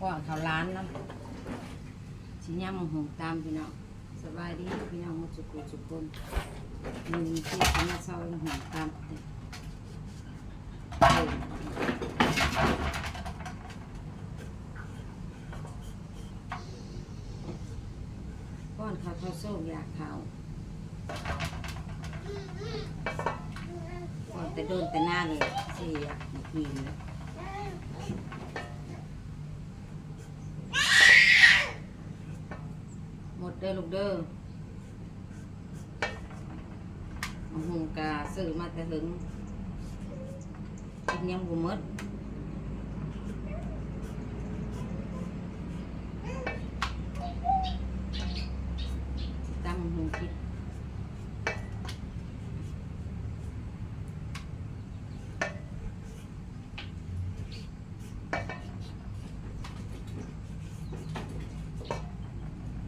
ก่อนเขาร้านน้ำชิ้นย่ำหงตามพี่น้องสบายดีพี่น้องมาจุกุจุกคนมีที่ทำมาเศร้าหงตามก้อนเขาเขาโซ่อยากเขาก่อนแต่โดนแต่หน้าเลยสิอยากกินเลย หมด เด้อลูกเด้อหงกาซื้อมาแต่ถึงกินยังบ่หมดตั้งหงคิด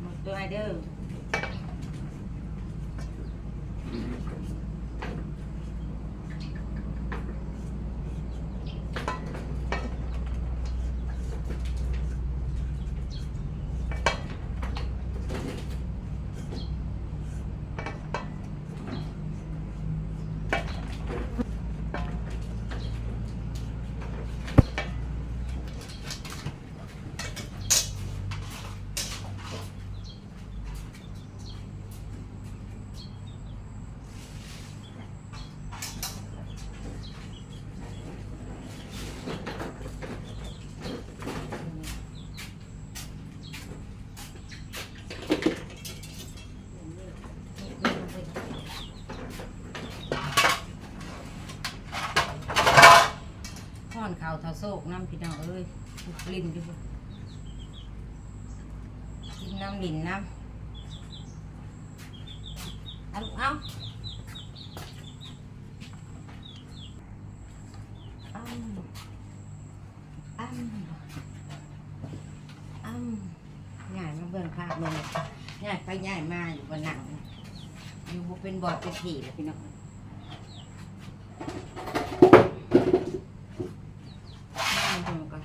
หมดตัวไอเด้อ ข้อนข่าวเท่าโศกน้ำพี่น้องเอ้ยทุกลิ้นอยู่พุ่นกินน้ำลิ้นน้ำเอาลูกเอาอ้ำอ้ำอ้ำง่ายมาเบิ่งภาพเลยง่ายไปง่ายมาอยู่บนหนังอยู่บ่เป็นบอดเป็นผีเลยพี่น้อง ย่างมันหงกัน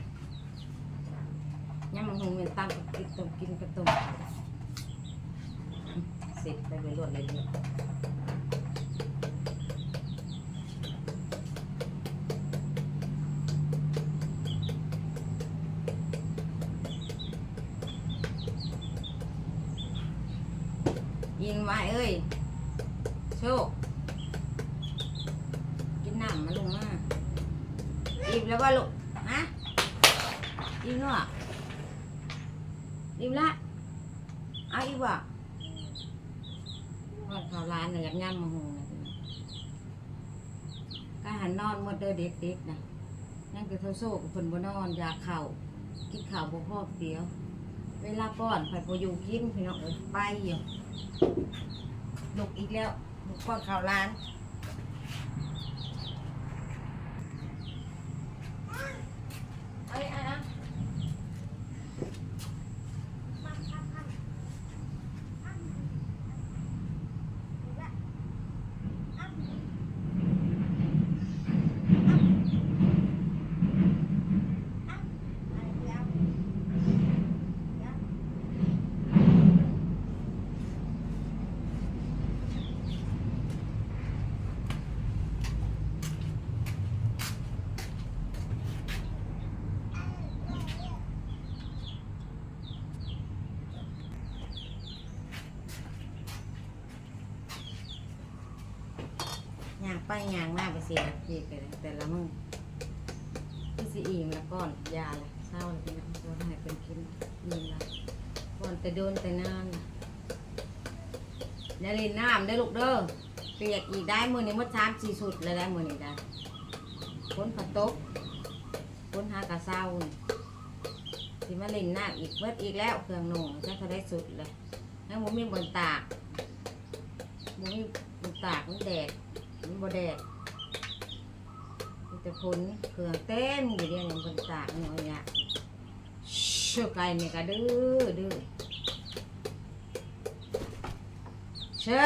ย่างมันหงเป็นตั้งกินต้มกินกระต้มเสร็จไปไปร วดเลยเนี่ยยิงไว้เอ้ยโชคกินน้ำมาลงมาอิ่มแล้วว่าลูกฮะอิ่มแล้วอะอิ่มละเอาอีกว่ะ ทอดข้าวร้านเนี่ยอยากย่ำมาหงนะพี่น้องก็หันนอนหมดเด้อเด็กๆนะนั่นคือเท่าโซ่กับคนบ่นอนอยากเข่ากินข่าวบ่พอเดียว เวลาป้อนไผ่พอยู่กินพี่น้องเอ้ยไปอยู่ลุกอีกแล้วลูกป้อนข่าวร้าน ยางไปยางมาไปเสียพี่ไปเลยแต่ละมือพี่สิอิ่มแล้วก่อนยาเลยเศร้าเลยพี่น้องตัวให้เป็นกินอิ่มแล้วก่อนแต่โดนแต่นานน่ะอย่าล่นน้ำได้ลูกเด้อเปียกอีกได้มือนี้มัดชามสี่สุดเลยได้มือนี้ได้ฝนผัดตกฝนหากระเศร้านี่สิมาล่นน้ำอีกเบิดอีกแล้วเครื่องหนุ่งจะเขาได้สุดเลยแล้วมันมีบนตากมันมีบนตากมันแดด มันบ่แดดมันจะพ้นเครื่องเต้นอยู่เดียวนี่บนตากหน่อยอ่ยเชื่อไก่เนี่ยกะดื้อดื้อเชื่อ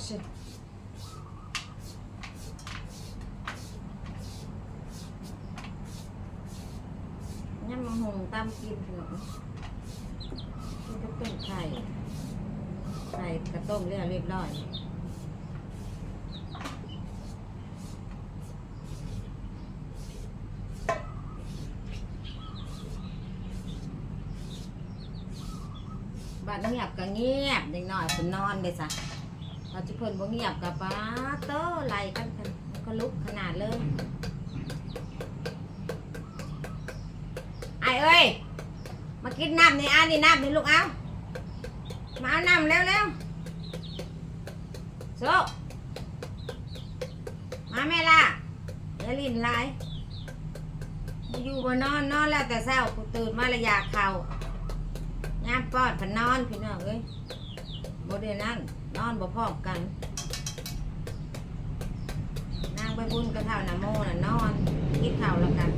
เชื่อยังมอหงตามกินเถอะ ไข่กระต้มเรียบเรียบร้อยบ้านเงียบก็เงียบเด็กน้อยคุณนอนเลยสะพอจิเพิ่นบ่เงียบกับป้าโตไล่กันกันมันก็ลุกขนาดเลยไอเอ้ยมากินน้ำนี่อันนี่น้ำนี่ลูกเอามาเอาน้ำเร็วเร็ว โซมาแม่ล่ะอย่าลิ้นลายบ่อยู่บ่นอนนอนแล้วแต่เช้ากูตื่นมาและอยากเข่ายามปอดพันนอนพี่น้องเอ้ยบ่ได้นั่นนอนบ่พร้อมกัน นางไปบุญกระเท่านาโมน่ะนอนกินข้าวแล้วกัน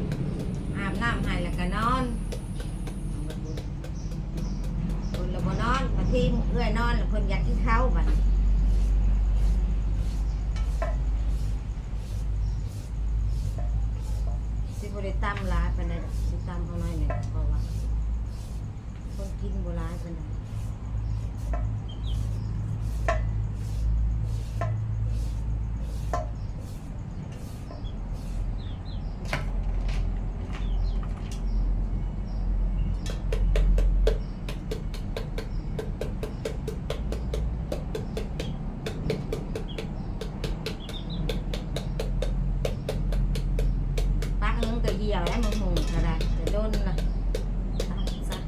อาบน้ำให้แล้วก็นอนคนละบ่นอนบางทีเอื้อยนอนแล้วเพิ่นอยากกินข้าวบัดสิบ่ได้ตำหลายปานใดดอกสิตำเอาหน่อยหนึงเพราะว่า คนกินบ่หลายปานปักนึงก็เหี่ยวแล้วมันหุงกระดาษจะโดนล่ะตำซะ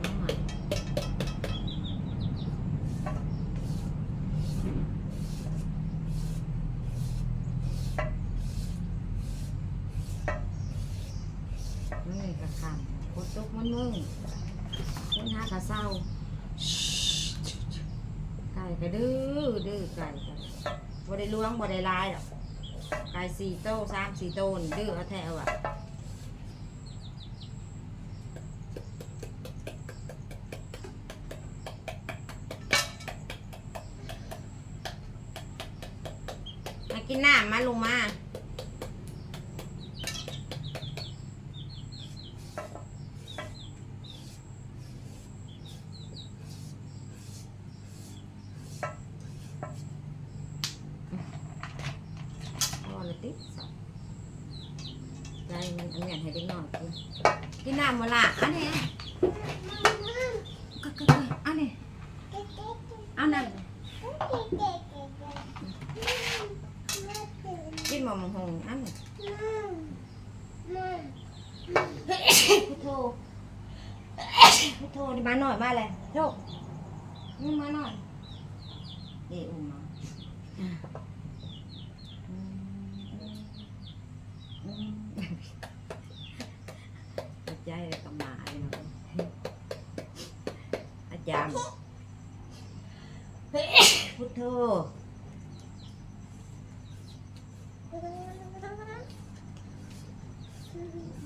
เอาใหม่นี่กระคำกดตกมันมึงคนหากระเศร้าไก็ดื้อดื้อไก่ก็บ่ได้ล้วงบ่ได้ลายหรอกไก่สี่โต้สามสี่โต้นี่ดื้อเอาแท้ว่ะมากินน้ำมาลงมา พอละติสับใจมันอันเนี้ย ให้ได้นอนกินกินน้ำมาละอันนี้ก็ก็อันนี้เอาน้ำกินหมอมหงอันนี้พุทโธพุทโธนี่มาหน่อยมาเลยโธ่นี่มาหน่อยนี่อุ้มมาอะ อืมอืมอาจารย์ก็มาเลยเนาะอาจารย์พุทโธ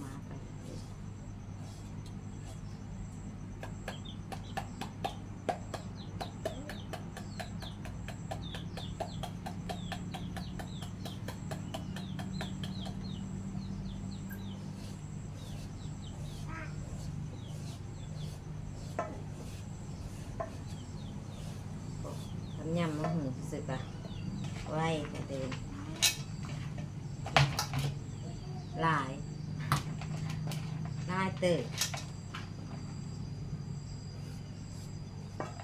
มาไปทำยำมะหือสึกอะไว้แต่เดินหลายหลาย เติบ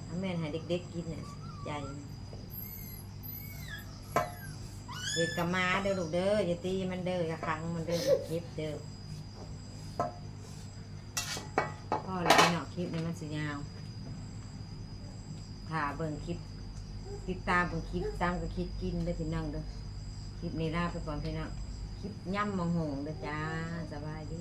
ถ้าแม่นให้เด็กๆกินเนี่ยใจเด็กกับมาเด้อลูกเด้ออย่าตีมันเด้ออย่าขังมันเด้อคลิปเด้อพ่อแล้วพี่เนาะคลิปนี้มันสิยาวถ้าเบิ่งคลิป ติดตามเบิ่งคลิปตามก็คิดกินเด้อพี่น้องเด้อคลิปนี้ลาไปก่อนพี่น้องคลิปย่ำมองหงเด้อจ้าสบายดี